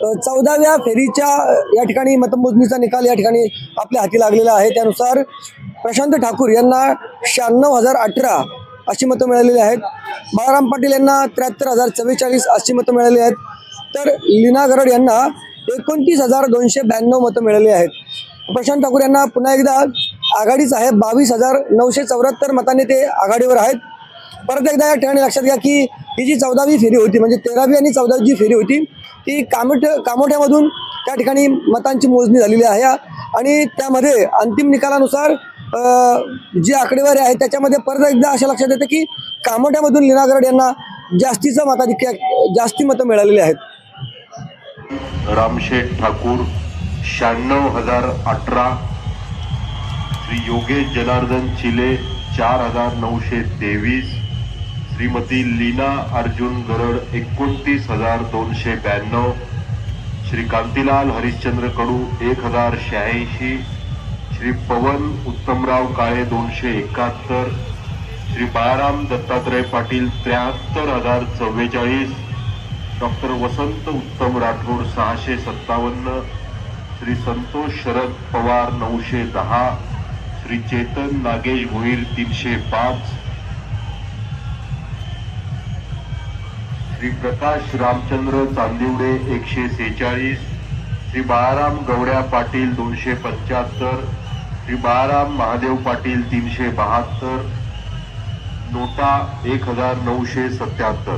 चौदाव्या फेरीच्या या ठिकाणी मतमोजणीचा निकाल या ठिकाणी आपल्या हाती लागलेला आहे. त्यानुसार प्रशांत ठाकूर यांना शहाण्णव हजार अठरा अशी मतं मिळालेली आहेत. बाळाराम पाटील यांना त्र्याहत्तर हजार चव्वेचाळीस अशी मतं मिळाली आहेत. तर लीना गरड यांना एकोणतीस हजार दोनशे ब्याण्णव मतं मिळाली आहेत. प्रशांत ठाकूर यांना पुन्हा एकदा आघाडीच आहे. बावीस हजार नऊशे चौऱ्याहत्तर मतांनी ते आघाडीवर आहेत. परत एकदा या ठिकाणी लक्षात घ्या की ही जी चौदावी फेरी होती म्हणजे तेरावी आणि चौदावी जी फेरी होती ती कामोठ कामोठ्यामधून त्या ठिकाणी मतांची मोजणी झालेली आहे. आणि त्यामध्ये अंतिम निकालानुसार जी आकडेवारी आहे त्याच्यामध्ये परत एकदा अशा लक्षात येतं की कामोठ्यामधून लीना गरड यांना जास्तीचं मताधिक्य जास्ती मतं मिळालेली आहेत. रामशेठ ठाकूर शहाण्णव हजार अठरा. श्री योगेश जनार्दन चिले चार हजार नऊशे तेवीस. श्रीमती लीना अर्जुन गरड एकोणतीस हजार दोनशे ब्याण्णव श्री कांतीलाल हरिश्चंद्र कडू एक हजार शहाऐंशी श्री पवन उत्तमराव काळे दोनशे एकाहत्तर श्री बाळाराम दत्तात्रय पाटील त्र्याहत्तर हजार चव्वेचाळीस डॉक्टर वसंत उत्तम राठोड सहाशे सत्तावन्न श्री संतोष शरद पवार नऊशे दहा श्री चेतन नागेश भोईर तीनशे पाच श्री प्रकाश रामचंद्र चांदिवडे एकशे सेहेचाळीस श्री बाळाराम गवड्या पाटील दोनशे पंच्याहत्तर श्री बाळाराम महादेव पाटील तीनशे बहात्तर नोटा एक हजार नऊशे सत्याहत्तर.